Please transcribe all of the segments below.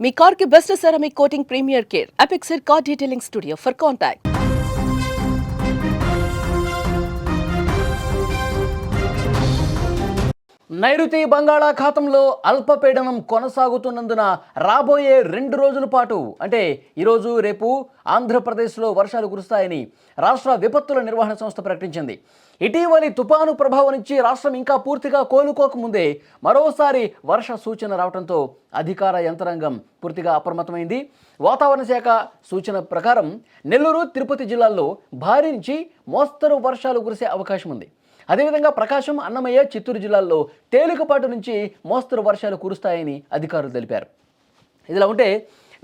మీ car కి best ceramic coating premier care Apexer car detailing studio for contact నైరుతి బంగాళాఖాతంలో అల్పపీడనం కొనసాగుతున్నందున రాబోయే రెండు రోజుల పాటు అంటే ఈరోజు రేపు ఆంధ్రప్రదేశ్లో వర్షాలు కురుస్తాయని రాష్ట్ర విపత్తుల నిర్వహణ సంస్థ ప్రకటించింది. ఇటీవలి తుపాను ప్రభావం నుంచి రాష్ట్రం ఇంకా పూర్తిగా కోలుకోకముందే మరోసారి వర్ష సూచన రావడంతో అధికార యంత్రాంగం పూర్తిగా అప్రమత్తమైంది. వాతావరణ శాఖ సూచన ప్రకారం నెల్లూరు తిరుపతి జిల్లాల్లో భారీ నుంచి మోస్తరు వర్షాలు కురిసే అవకాశం ఉంది అదేవిధంగా ప్రకాశం అన్నమయ్య చిత్తూరు జిల్లాల్లో తేలికపాటు నుంచి మోస్తరు వర్షాలు కురుస్తాయని అధికారులు తెలిపారు. ఇదిలా ఉంటే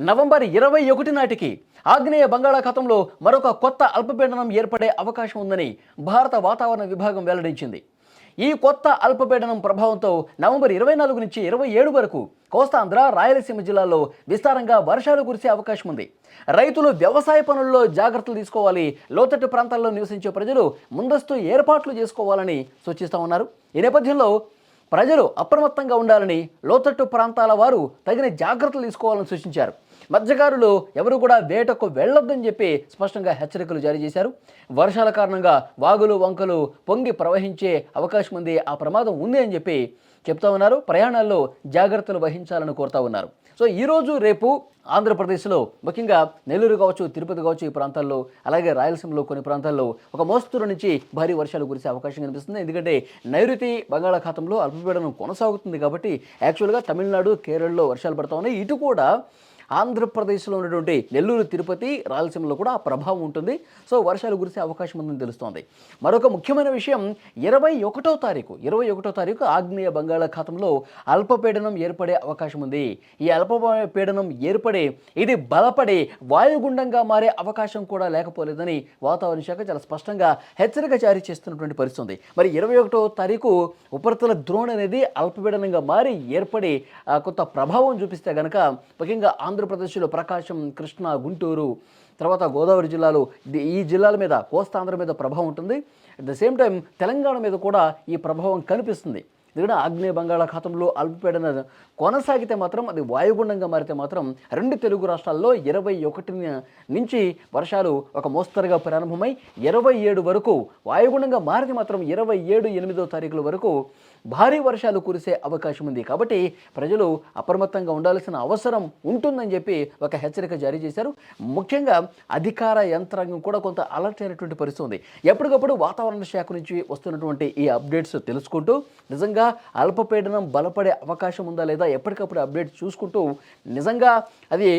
నవంబర్ ఇరవై ఒకటి నాటికి ఆగ్నేయ బంగాళాఖాతంలో మరొక కొత్త అల్పపీడనం ఏర్పడే అవకాశం ఉందని భారత వాతావరణ విభాగం వెల్లడించింది. ఈ కొత్త అల్పపీడనం ప్రభావంతో నవంబర్ ఇరవై నాలుగు నుంచి ఇరవై ఏడు వరకు కోస్తాంధ్ర రాయలసీమ జిల్లాల్లో విస్తారంగా వర్షాలు కురిసే అవకాశం ఉంది. రైతులు వ్యవసాయ పనుల్లో జాగ్రత్తలు తీసుకోవాలి లోతట్టు ప్రాంతాల్లో నివసించే ప్రజలు ముందస్తు ఏర్పాట్లు చేసుకోవాలని సూచిస్తూ ఉన్నారు. ఈ నేపథ్యంలో ప్రజలు అప్రమత్తంగా ఉండాలని లోతట్టు ప్రాంతాల వారు తగిన జాగ్రత్తలు తీసుకోవాలని సూచించారు. మత్స్యకారులు ఎవరు కూడా వేటకు వెళ్ళొద్దని చెప్పి స్పష్టంగా హెచ్చరికలు జారీ చేశారు. వర్షాల కారణంగా వాగులు వంకలు పొంగి ప్రవహించే అవకాశం ఉంది ఆ ప్రమాదం ఉంది అని చెప్పి చెప్తా ఉన్నారు. ప్రయాణాల్లో జాగ్రత్తలు వహించాలని కోరుతా ఉన్నారు. సో ఈరోజు రేపు ఆంధ్రప్రదేశ్లో ముఖ్యంగా నెల్లూరు కావచ్చు తిరుపతి కావచ్చు ఈ ప్రాంతాల్లో అలాగే రాయలసీమలో కొన్ని ప్రాంతాల్లో ఒక మోస్తరు నుంచి భారీ వర్షాలు కురిసే అవకాశం కనిపిస్తుంది. ఎందుకంటే నైరుతి బంగాళాఖాతంలో అల్పపీడనం కొనసాగుతుంది కాబట్టి యాక్చువల్గా తమిళనాడు కేరళలో వర్షాలు పడతా ఉన్నాయి. ఇటు కూడా ఆంధ్రప్రదేశ్లో ఉన్నటువంటి నెల్లూరు తిరుపతి రాయలసీమలో కూడా ఆ ప్రభావం ఉంటుంది. సో వర్షాలు కురిసే అవకాశం ఉందని తెలుస్తోంది. మరొక ముఖ్యమైన విషయం ఇరవై ఒకటో తారీఖు ఇరవై ఒకటో తారీఖు ఆగ్నేయ బంగాళాఖాతంలో అల్పపీడనం ఏర్పడే అవకాశం ఉంది. ఈ అల్పపీడనం ఏర్పడి ఇది బలపడి వాయుగుండంగా మారే అవకాశం కూడా లేకపోలేదని వాతావరణ శాఖ చాలా స్పష్టంగా హెచ్చరిక జారీ చేస్తున్నటువంటి పరిస్థితి మరి ఇరవై ఒకటో తారీఖు ఉపరితల ద్రోణి అనేది అల్పపీడనంగా మారి ఏర్పడి ఆ, కొంత ప్రభావం చూపిస్తే గనక ముఖ్యంగా ఆంధ్ర ఆంధ్రప్రదేశ్లో ప్రకాశం కృష్ణా గుంటూరు తర్వాత గోదావరి జిల్లాలు. ఇది- ఈ జిల్లాల మీద కోస్తాంధ్ర మీద ప్రభావం ఉంటుంది. At the same time Telangana మీద కూడా ఈ ప్రభావం కనిపిస్తుంది. ఎందుకంటే ఆగ్నేయ బంగాళాఖాతంలో అల్పపీడన కొనసాగితే మాత్రం అది వాయుగుండంగా మారితే మాత్రం రెండు తెలుగు రాష్ట్రాల్లో ఇరవై ఒకటి నుంచి వర్షాలు ఒక మోస్తరుగా ప్రారంభమై ఇరవై ఏడు వరకు వాయుగుండంగా మారితే మాత్రం ఇరవై ఏడు ఎనిమిదో తారీఖుల వరకు భారీ వర్షాలు కురిసే అవకాశం ఉంది. కాబట్టి ప్రజలు అప్రమత్తంగా ఉండాల్సిన అవసరం ఉంటుందని చెప్పి ఒక హెచ్చరిక జారీ చేశారు. ముఖ్యంగా అధికార యంత్రాంగం కూడా కొంత అలర్ట్ అయినటువంటి పరిస్థితి ఉంది. ఎప్పటికప్పుడు వాతావరణ శాఖ నుంచి వస్తున్నటువంటి ఈ అప్డేట్స్ తెలుసుకుంటూ నిజంగా అల్పపీడనం బలపడే అవకాశం ఉందా లేదా ఎప్పటికప్పుడు అప్డేట్ చూసుకుంటూ నిజంగా అది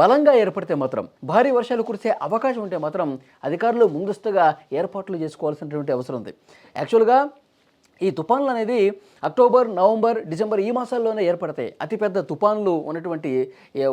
బలంగా ఏర్పడితే మాత్రం భారీ వర్షాలు కురిసే అవకాశం ఉంటే మాత్రం అధికారులు ముందస్తుగా ఏర్పాట్లు చేసుకోవాల్సినటువంటి అవసరం ఉంది. యాక్చువల్గా ఈ తుఫాన్లు అనేది అక్టోబర్ నవంబర్ డిసెంబర్ ఈ మాసాల్లోనే ఏర్పడతాయి. అతిపెద్ద తుఫాన్లు ఉన్నటువంటి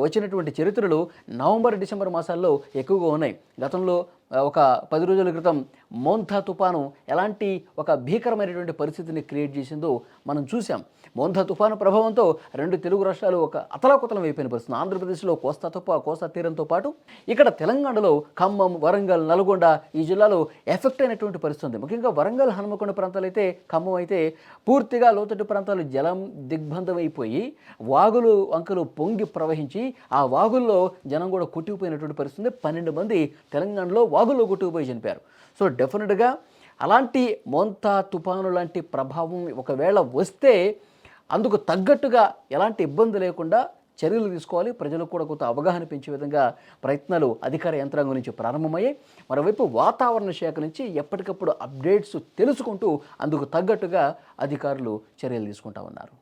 వచ్చినటువంటి చరిత్రలు నవంబర్ డిసెంబర్ మాసాల్లో ఎక్కువగా ఉన్నాయి. గతంలో ఒక పది రోజుల క్రితం మోంథా తుఫాను ఎలాంటి ఒక భీకరమైనటువంటి పరిస్థితిని క్రియేట్ చేసిందో మనం చూసాం మోంథా తుఫాను ప్రభావంతో రెండు తెలుగు రాష్ట్రాలు ఒక అతలాకుతలం అయిపోయిన పరిస్థితి. ఆంధ్రప్రదేశ్లో కోస్తా తుప్ప కోస్తా తీరంతో పాటు ఇక్కడ తెలంగాణలో ఖమ్మం వరంగల్ నల్గొండ ఈ జిల్లాలో ఎఫెక్ట్ అయినటువంటి పరిస్థితి ఉంది. ముఖ్యంగా వరంగల్ హనుమకొండ ప్రాంతాలు అయితే ఖమ్మం అయితే పూర్తిగా లోతట్టు ప్రాంతాలు జలం దిగ్బంధం అయిపోయి వాగులు అంకలు పొంగి ప్రవహించి ఆ వాగుల్లో జనం కూడా కొట్టుకుపోయినటువంటి పరిస్థితి పన్నెండు మంది తెలంగాణలో వాగులో కొట్టుకుపోయి చనిపోయారు. సో డెఫినెట్గా అలాంటి మోంతా తుఫాను లాంటి ప్రభావం ఒకవేళ వస్తే అందుకు తగ్గట్టుగా ఎలాంటి ఇబ్బంది లేకుండా చర్యలు తీసుకోవాలి. ప్రజలకు కూడా కొంత అవగాహన పెంచే విధంగా ప్రయత్నాలు అధికార యంత్రాంగం నుంచి ప్రారంభమయ్యాయి. మరోవైపు వాతావరణ శాఖ నుంచి ఎప్పటికప్పుడు అప్డేట్స్ తెలుసుకుంటూ అందుకు తగ్గట్టుగా అధికారులు చర్యలు తీసుకుంటా ఉన్నారు.